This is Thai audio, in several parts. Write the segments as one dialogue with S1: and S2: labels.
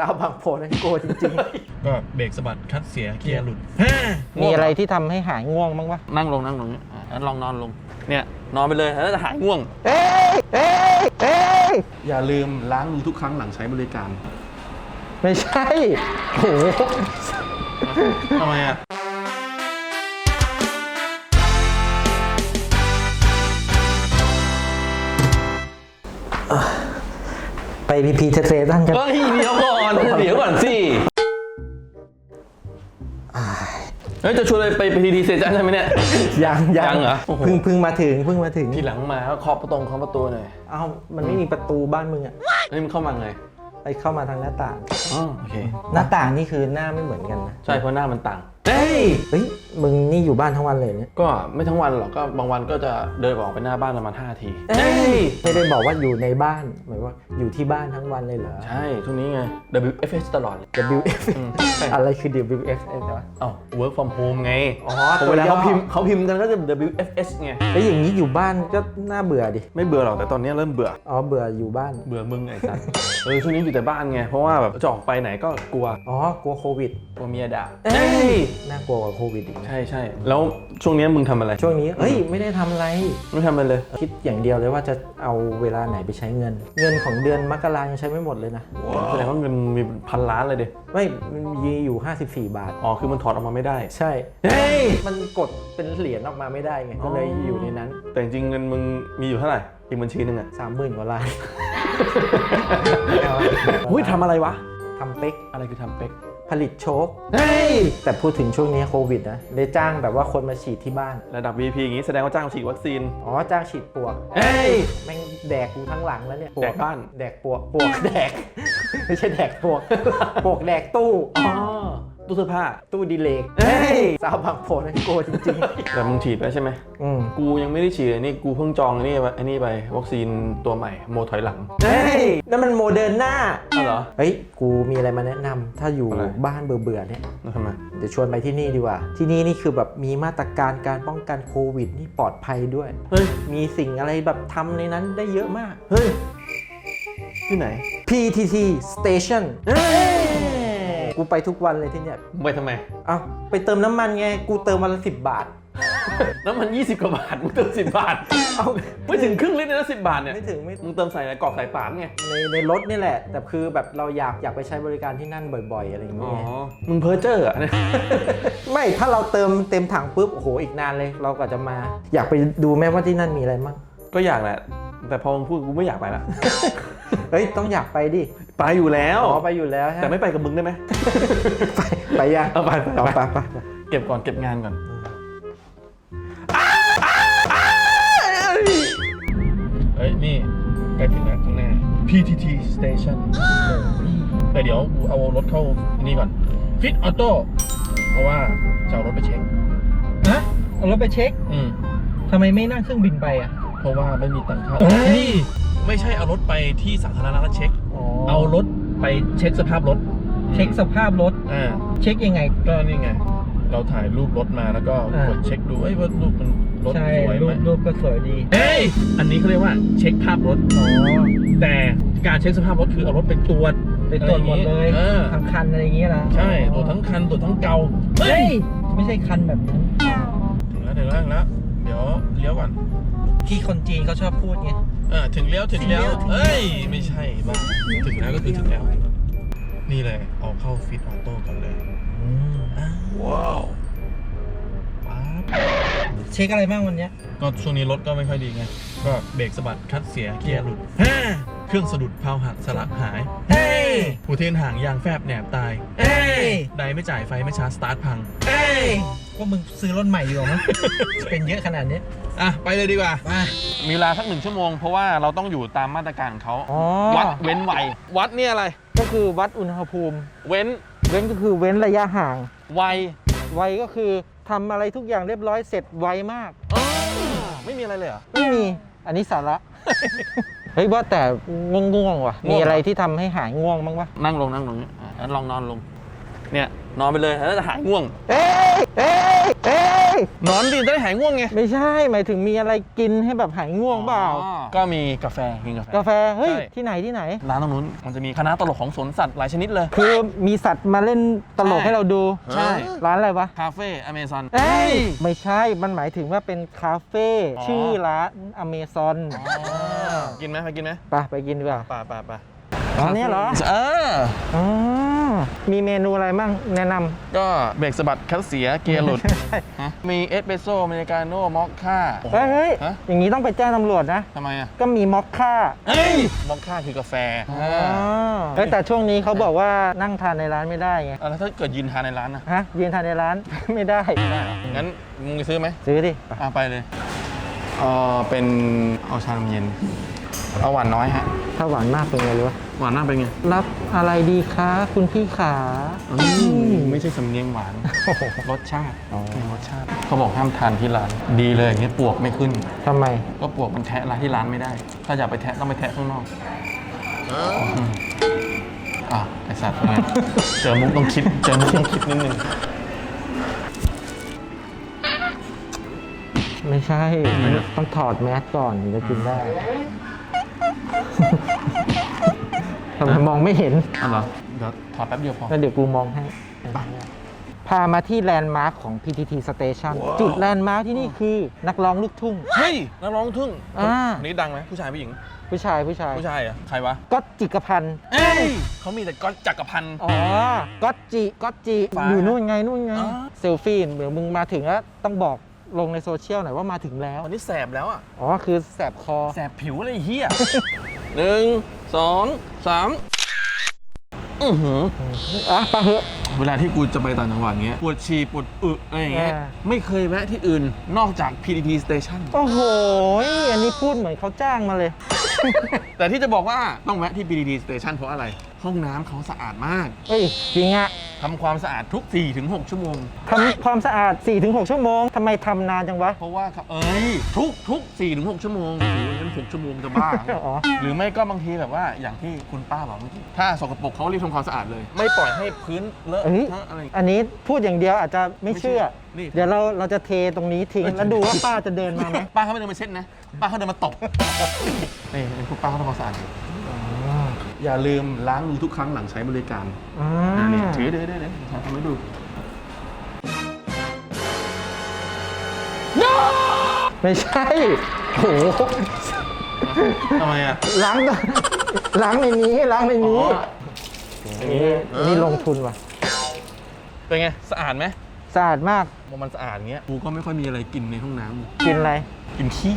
S1: สาวบางโพนั่นโกจริง
S2: ก็เบรกสะบัดคัดเสียเกียร์หลุด
S1: ๆมีอะไรที่ทำให้หายง่วงบ้างปะ
S3: นั่งลงนั่งลงเนี่ยอะแล้วลองนอนลง เนี่ยนอนไปเลยแล้วจะหายง่วง
S1: เอ้ยเอ้ยเอ้ย
S2: อย่าลืมล้างมือทุกครั้งหลังใช้บริการ
S1: ไม่ใช่โอ้โห
S2: ทำไมอะ
S1: ไปพีพีเทเทตั้งกัน
S3: เฮ้ยเดี๋ยวก่ อนเดี๋ยวก่อนสิเฮ้ยจะชวนไปไปทีดีเซจันใช่ไหมเนี่ย
S1: ยัง
S3: ยังเหรอโอ้โห
S1: เพิ่งเพิ่งมาถึงเพิ่งมาถึง
S3: ทีหลังมาก็เคาะประตูเคาะประตูหน่อย
S1: เอ้ามันไม่มีประตูบ้านมึงอะ
S3: เฮ้ยมันเข้ามาไง
S1: ไปเข้ามาทางหน้าต่าง
S3: อ๋อโอเค
S1: หน้าต่างนี่คือหน้าไม่เหมือนกันนะ
S3: ใช่เพราะหน้ามันต่าง
S1: เฮ้ยเฮ้ยมึงนี่อยู่บ้านทั้งวันเลยเนี่ย
S3: ก็ไม่ทั้งวันหรอกก็บางวันก็จะเดินออกไปหน้าบ้านประมาณ5ที
S1: เอ้ยไม่ได้บอกว่าอยู่ในบ้านหมายว่าอยู่ที่บ้านทั้งวันเลยเหรอ
S3: ใช่ช่วงนี้ไง WFH ตลอดเลย
S1: WF
S3: อืม
S1: อะไรคือ WF ใช่ปะ
S3: เอ้า work from home ไง
S1: อ๋อ
S3: พอ
S1: ตัว
S3: เวลา
S1: ย่อ
S3: เขาพิมพ์เขาพิมพ์กันก็จะ WFH ไง
S1: แล้วอย่างนี้อยู่บ้านก็น่าเบื่อดิ
S3: ไม่เบื่อหรอกแต่ตอนนี้เริ่มเบื่อ
S1: อ๋อเบื่ออยู่บ้าน
S3: เบื่อมึงไอ้สัส เออช่วงนี้อยู่แต่บ้านไง เพราะว่าแบบจะออกไปไหนก็กลัว
S1: อ๋อกลัวโควิด
S3: กลัวเมียด่า
S1: เอ้ยน่ากลัวกว่าโควิดอีกนะ
S3: ใช่ใช่แล้วช่วงนี้มึงทำอะไร
S1: ช่วงนี้เอ้ยไม่ได้ทำอะไร
S3: ไม่ทำอะไรเลย
S1: คิดอย่างเดียวเลยว่าจะเอาเวลาไหนไปใช้เงิน เงินของเดือนมกรายังใช้ไม่หมดเลยนะ
S3: แสดงว่าเงินมีพันล้านเลยดิ
S1: ไม่มันมีอยู่ 54 บาท
S3: อ๋อคือมันถอดออกมาไม่ได้
S1: ใช่ เฮ้ย มันกดเป็นเหรียญออกมาไม่ได้ไง ก็เลยอยู่ในนั้น
S3: แต่จริงๆเงินมึงมีอยู่เท่าไหร่อีกบัญชีหนึงอะ
S1: 30,000กว่าล้าน
S3: อุ้ยทำอะไรวะ
S1: ทำเป๊ก
S3: อะไรคือทำเป๊ก
S1: ผลิตโชคเฮ้ยแต่พูดถึงช่วงนี้โควิดนะได้จ้างแบบว่าคนมาฉีดที่บ้าน
S3: ระดับ VP อย่างงี้แสดงว่าจ้างฉีดวัคซีน
S1: อ๋อจ้างฉีดปลวก
S3: เฮ้ย
S1: แม่งแดกกูทั้งหลังแล้วเนี่ยปว
S3: แดกบ้าน
S1: แดกปลวกปลวกแดก ไม่ใช่แดกปลวกปลวกแดกตู้
S3: อ๋อ ตู้เสื้อผ้า
S1: ตู้ดีเลก
S3: เฮ้ย
S1: สาวบางโพนั่นโกจริง
S3: แต่มึงฉีดไปแล้วใช่ไหม
S1: ๆอืม
S3: กูยังไม่ได้ฉีดเลยนี่กูเพิ่งจองไอ้นี่ไอ้นี่ไปวัคซีนตัวใหม่โมถอยหลัง
S1: เฮ้ยนั่นมันโมเดิร์นหน้า
S3: อ้าวเหรอ
S1: เฮ้ย กูมีอะไรมาแนะนำถ้าอยู่
S3: อะไร
S1: บ้านเบื่อๆเนี่ย
S3: แล้วทำไม
S1: เดี๋ยวชวนไปที่นี่ดีกว่า ที่นี่นี่คือแบบมีมาตรการการป้องกันโควิดนี่ปลอดภัยด้วย
S3: เฮ้ย
S1: มีสิ่งอะไรแบบทำในนั้นได้เยอะมาก
S3: เฮ้ย ที่ไหน
S1: PTT Station กูไปทุกวันเลยที่เนี่ย
S3: ไปทำไม
S1: เอ้าไปเติมน้ำมันไง กูเติมวันละสิบบาท
S3: น้ำมัน 20 กว่าบาท มึงเติม 10 บาท
S1: เอา
S3: ไม่ถึงครึ่งลิตรเลยนะ 10 บาทเนี่ย
S1: ไม่ถึงไม่
S3: มึงเติมใส่อะไรกรอกใส่ปากไง
S1: ในในรถนี่แหละ แต่คือแบบเราอยากอยากไปใช้บริการที่นั่นบ่อย ๆ อะไรอย่าง
S3: อ๋อ
S1: เงี้ย
S3: มึงเพ้อเจ้ออะเนี่ย
S1: ไม่ถ้าเราเติมเต็มถังปุ๊บโอ้โหอีกนานเลย เราก็จะมา อยากไปดูแม้ว่าที่นั่นมีอะไรมั่ง
S3: ก็อยากแหละ แต่พอมึงพูดกูไม่อยากไปละ
S1: เฮ้ยต้องอยากไปดิ
S3: ไปอยู่แล้ว
S1: อ๋อไปอยู่แล้วฮะ
S3: แต่ไม่ไปกับมึงได้ไหม
S1: ไปไปยัง
S3: เอาไปไป
S1: เอา
S3: ไป
S1: ไปไป
S3: เก็บก่อนเก็บงานก่อน เฮ้ย นี่ใกล้ถึงแล้วข้างหน้า PTT Station แต่เดี๋ยวกูเอารถเข้านี่ก่อน Fit Auto เพราะว่าจะเอารถไปเช็ค
S1: ฮะเอารถไปเช็ค
S3: อืม
S1: ทำไมไม่นั่งเครื่องบินไปอะ
S3: เพราะว่าไม่มีตังค่า
S1: เฮ้ย
S3: ไม่ใช่เอารถไปที่สาธารณะแล้วเช็ค เอารถไปเช็คสภาพรถ
S1: เช็คสภาพรถ
S3: อ่า
S1: เช็คยังไง
S3: ก็นี่ไง เราถ่ายรูปรถมาแล้วก็
S1: อ่ากก
S3: ดเช็คดูเอ้ยว่ารูปมันรถสวย
S1: รู
S3: ไหม
S1: ปรูปก็สวยดี
S3: เอ้ยอันนี้เขาเรียกว่าเช็คภาพรถ
S1: อ๋อ
S3: แต่การเช็คสภาพรถคือเอารถไปตรวจ
S1: ไปตรวจหมดเลย
S3: เออ
S1: ทั้งคันอะไรอย่างเงี้ยนะ
S3: ใช่ตรวจทั้งคันตรวจทั้งเกา
S1: เฮ้ยไม่ใช่คันแบบนั้น
S3: ถึงแล้วถึงแล้วถึงแล้วเดี๋ยวเลี้ยวก่อน
S1: ที่คนจีนเขาชอบพูดไง
S3: เออถึงแล้วถึงแล้ว
S1: ถึงแล้ว
S3: เอ้ย ไม่ใช่บ้าถึงแล้วก็คือถึงแล้ว นี่เลยเอาเข้าฟิตออโต้ก่อนเลยว้าวป๊าบ
S1: เช็คอะไรบ้างวันเนี้ย
S3: ก็ช่วงนี้รถก็ไม่ค่อยดีไง ก็เบรกสะบัดคัดเสียเกียร์หลุดฮ่าเครื่องสะดุดเพลาหักสลักหาย
S1: เฮ้ย
S3: หูเทียนห่างยางแฟบแหนบตาย
S1: เอ้ย
S3: ไดไม่จ่ายไฟไม่ชาร์จสตาร์ทพัง
S1: เอ้ย ก็มึงซื้อรถใหม่อยู่มั้ง เป็นเยอะขนาดนี้
S3: อะไปเลยดีกว่า
S1: มา
S3: มีเวลาสักหนึ่งชั่วโมง เพราะว่าเราต้องอยู่ตามมาตรการของเขา
S1: อ๋อ
S3: วัดเว้นไววัดเนี่ยอะไร
S1: ก็คือวัดอุณหภูมิ
S3: เว้น
S1: เว้นก็คือเว้นระยะห่าง
S3: ไว
S1: ไวก็คือทำอะไรทุกอย่างเรียบร้อยเสร็จไวมาก
S3: อ๋อไม่มีอะไรเลยเหรอ
S1: ไม่มี อันนี้สาระ เฮ้ยว่าแต่ง่วงๆว่ะ
S3: ง่วง
S1: มีอะไรที่ทำให้หายง่วงบ้างวะ
S3: นั่งลงนั่งลงเนี่ยอะแล้วลองนอนลง เนี่ยนอนไปเลยแล้วจะหายง่วง
S1: เอ้ ยเอ้ยเอ้ย
S3: นอนดิจะได้หายง่วงไง
S4: ไม่ใช่ หมายถึงมีอะไรกินให้แบบหายง่วงเปล่า
S3: อ๋อก็มีกาแฟกินกาแฟ
S4: กาแฟ เฮ้ย
S3: ใช่
S4: ที่ไหนที่ไหน
S3: ร้านตรงนู้นมันจะมีคณะตลกของสวนสัตว์หลายชนิดเลย
S4: คือมีสัตว์มาเล่นตลก
S3: ใช่
S4: ให้เราดู
S3: ใช่
S4: ร้านอะไรวะ
S3: คาเฟ่อเมซอน
S4: เอ้ย ไม่ใช่ มันหมายถึงว่าเป็นคาเฟ่
S3: อ๋อ
S4: ชื่อร้านอเมซอน
S3: กินไหมไปกินไหม
S4: ไปไปกินดีกว่า
S3: ป่าป่าป่า
S4: อ๋อเนี่ยเหรอ
S3: เออ
S4: อ๋อมีเมนูอะไรบ้างแนะนำ
S3: ก็เบรกสะบัดคัดเสียเกียร์หลุด
S4: ใช่
S3: ฮะมีเอสเปรสโซ่อเมริกาโน่มอคค่า
S4: เฮ้ยเฮ้ย
S3: ฮะ
S4: อย่างนี้ต้องไปแจ้งตำรวจนะ
S3: ทำไมอะ
S4: ก็มีม็อกค่า
S3: เอ้ยมอคค่าคือกาแฟ
S4: อ๋อเฮ้ยแต่ช่วงนี้เขาบอกว่านั่งทานในร้านไม่ได้ไง
S3: อะแล้วถ้าเกิดยืนทานในร้านนะ
S4: ฮะยืนทานในร้านไม่ได้
S3: งั้นมึงไปซื้อไหม
S4: ซื้อดิไป
S3: อะไปเลย เออเป็นเอาชานมเย็น เอาหวานน้อยฮะ
S4: ถ้าหวานมากเป็นไงรู้ปะ
S3: หวานมากเป็นไง
S4: รับอะไรดีคะคุณพี่ขา
S3: อืมไม่ใช่สำเนียงหวาน รสชาติมีรสชาติเขาบอกห้ามทานที่ร้าน ดีเลยอย่างนี้ปวกไม่ขึ้น
S4: ทำไม
S3: ก็ปวกมันแทะร้านที่ร้านไม่ได้ ถ้าอยากไปแทะต้องไปแทะข้างนอกมอะไอสัตว์ไงเจอมุกต้องคิด เจอมุกต้องคิดนิดนึง
S4: ไม่ใช่
S3: ทำไมอะ
S4: ต้องถอดแมสก่อนถึงจะกินได้ ทำไมมองไม่เห็น
S3: อ๋อเหรอเดี๋ยวถอดแป๊บเดียวพอ
S4: แล้วเดี๋ยวกูมองให้ พามาที่แลนด์มาร์คของ PTT Station จุดแลนด์มาร์คที่นี่คือนักร้องลูกทุ่ง
S3: เฮ้ยนักร้องลูกทุ่ง
S4: อ่า
S3: คนนี้ดังไหมผู้ชายผู้หญิง
S4: ผู้ชายผู้ชาย
S3: ผู้ชายเหรอะใครวะ
S4: ก็จิกพันธ์
S3: เอ้ยเขามีแต่ก๊อตจักรพันธ์
S4: อ๋อก็จิก็จิ
S3: ฟ้า
S4: อยู่นู่นไงนู่นไง
S3: อ๋อ
S4: เซลฟี่เดี๋ยวมึงมาถึงแล้วต้องบอก ลงในโซเชียลหน่อยว่ามาถึงแล้ว
S3: วันนี้แสบแล้วอะ
S4: อ๋อ คือแสบคอ
S3: แสบผิวเลยไอ้เฮีย หนึ่งสองสามอือหือ
S4: อะไปะเหอะ
S3: เวลาที่กูจะไปต่างจังหวัดเงี้ยปวดฉี่ปวดอึอะไรอย่างเงี้ย
S4: อ่า
S3: ไม่เคยแวะที่อื่นนอกจาก PTT Station
S4: โอ้โห อันนี้พูดเหมือนเขาจ้างมาเลย
S3: แต่ที่จะบอกว่าต้องแวะที่ PTT Station เพราะอะไร ห้องน้ำเขาสะอาดมาก
S4: เฮ้ยจริงอะ
S3: ทำความสะอาดทุก 4-6 ชั่วโมง
S4: ทำความสะอาด 4-6 ชั่วโมงทำไมทำนานจังวะ
S3: เพราะว่าครับเอ้ยทุกทุก4-6ชั่วโมงโอ้โหงั้น6ชั่วโมงจะบ้า
S4: อ๋อ
S3: หรือไม่ก็บางทีแบบว่าอย่างที่คุณป้าบอกเมื่อกี้ถ้าสกปรกเขารีบทำความสะอาดเลย ไม่ปล่อยให้พื้นเลอะ
S4: เอ้ย
S3: เทอะอะไร
S4: อันนี้พูดอย่างเดียวอาจจะไม่เชื่อ
S3: นี่
S4: เดี๋ยวเราเราจะเทตรงนี้ทิ้งแล้วดูว่าป้าจะเดินมาไหม
S3: ป้าเขาไม่เดินมาเช็ดนะ ป้าเขาเดินมาตบนี่เป็นคุณป้าเขาทำความสะอาดอยู่อย่าลืมล้างมือทุกครั้งหลังใช้บริการ
S4: อ่า
S3: อ่านี่ถือเด้อเด้อเด้อทำให้ดู
S4: ไม่ใช่โห
S3: ทำไมอะ
S4: ล้างก่อนล้างในนี้ล้างในนี้
S3: อ๋อ
S4: อันนี้อันนี้ลงทุนว่ะ
S3: เป็นไง สะอาดไหม
S4: สะอาดมาก
S3: พอมันสะอาดอย่างเงี้ยกูก็ไม่ค่อยมีอะไรกินในห้องน้ำ
S4: กินอะไร
S3: กินขี้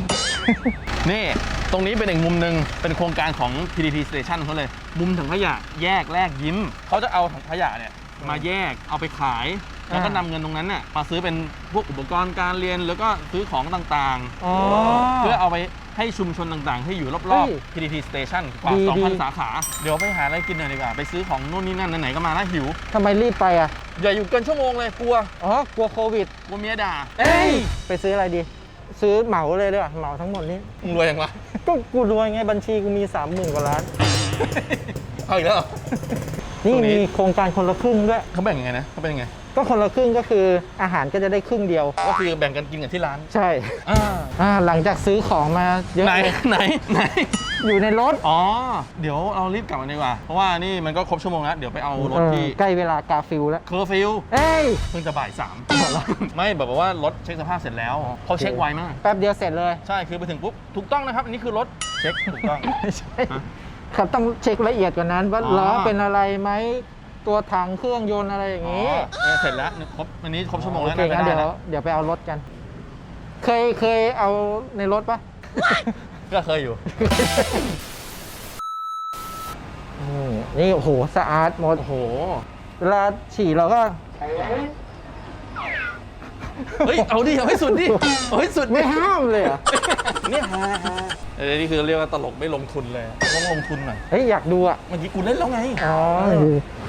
S3: นี่ตรงนี้เป็นอีกมุมหนึ่งเป็นโครงการของ PTT Station เขาเลย มุมถังขยะแยกแลกยิ้ม เขาจะเอาถังขยะเนี่ยมาแยกเอาไปขาย แล้วก็นำเงินตรงนั้นน่ะมาซื้อเป็นพวกอุปกรณ์การเรียนแล้วก็ซื้อของต่าง
S4: อ๋อ
S3: ๆ เพื่อเอาไปให้ชุมชนต่างๆ ที่อยู่ร
S4: เฮ้
S3: อบ
S4: ย
S3: ๆ PTT Station กว่า
S4: ดีดี
S3: 2,000 สาขา เดี๋ยวไปหาอะไรกินหน่อยดีกว่า ไปซื้อของนู่นนี่นั่นไหนๆก็มาแล้วหิว
S4: ทำไมรีบไปอะ
S3: อย่าอยู่เกินชั่วโมงเลยกลัว
S4: อ๋อกลัวโควิด
S3: กลัวเมียด่า
S4: เอ้ยไปซื้ออะไรดี ซื้อเหมาเลยด้วยเหมาทั้งหมดนี้
S3: มึงรวยยังวะ
S4: ก็กูรวยไงบัญชีกูมีสามหมื่นกว่าล้าน
S3: เอาอีกแล้วเหรอ
S4: นี่
S3: ตรงนี้
S4: มีโครงการคนละครึ่งด้วย
S3: เขาแบ่งยังไงนะเขาเป็นยังไง
S4: ก็คนละครึ่งก็คืออาหารก็จะได้ครึ่งเดียว
S3: ก็คือแบ่งกันกินกันที่ร้าน
S4: ใช่
S3: อ่า
S4: อ่าหลังจากซื้อของมาเยอะ
S3: ไหน
S4: เลย
S3: ไหนไหน
S4: อยู่ในรถ
S3: อ๋อ เดี๋ยวเรารีบกลับมาดีกว่า เพราะว่านี่มันก็ครบชั่วโมงแล้ว เดี๋ยวไปเอารถ
S4: เออ
S3: ที่
S4: ใกล้เวลากาฟิลแล้ว
S3: เคอร์ฟิล
S4: เอ้ย
S3: เพิ่งจะบ่ายสามไม่แบบว่ารถเช็คสภาพเสร็จแล้วเขาเช็คไวมาก
S4: แป๊บเดียวเสร็จเลย
S3: ใช่คือไปถึงปุ๊บถูกต้องนะครับอันนี้คือรถเช็คถูกต้อง
S4: ไม่ใช่
S3: ฮะ
S4: เขาต้องเช็คละเอียดกว่านั้นว่า
S3: อ๋อ
S4: ล้อเป็นอะไรไหมตัวถังเครื่องยนต์อะไรอย่าง
S3: อ๋อ
S4: นี้
S3: เนี่ยเสร็จแล้วครบอันนี้ครบชั่วโมง
S4: โอ
S3: แล้ว
S4: เค
S3: น่าจะ
S4: งั้น
S3: ได้
S4: เดี๋ยว
S3: แล้ว
S4: เดี๋ยวไปเอารถกัน เคยเคยเอาในรถปะ
S3: ก็เคยอยู่
S4: อืมนี่โอ้โหสะอาดหมด
S3: โอ้โห
S4: เวลาฉี่เราก็
S3: เฮ้ย เอาดิ เอาให้สุดดิ เอาให้สุดดิ
S4: ไม่ห้ามเลยเหรอะ
S3: เนี่ยฮาฮาเออนี่คือเรียกว่าตลกไม่ลงทุนเลยต้องลงทุนหน่อย
S4: เฮ้ย อยากดูอะ
S3: เมื่อกี้กูเล่นแล้วไง
S4: อ๋อ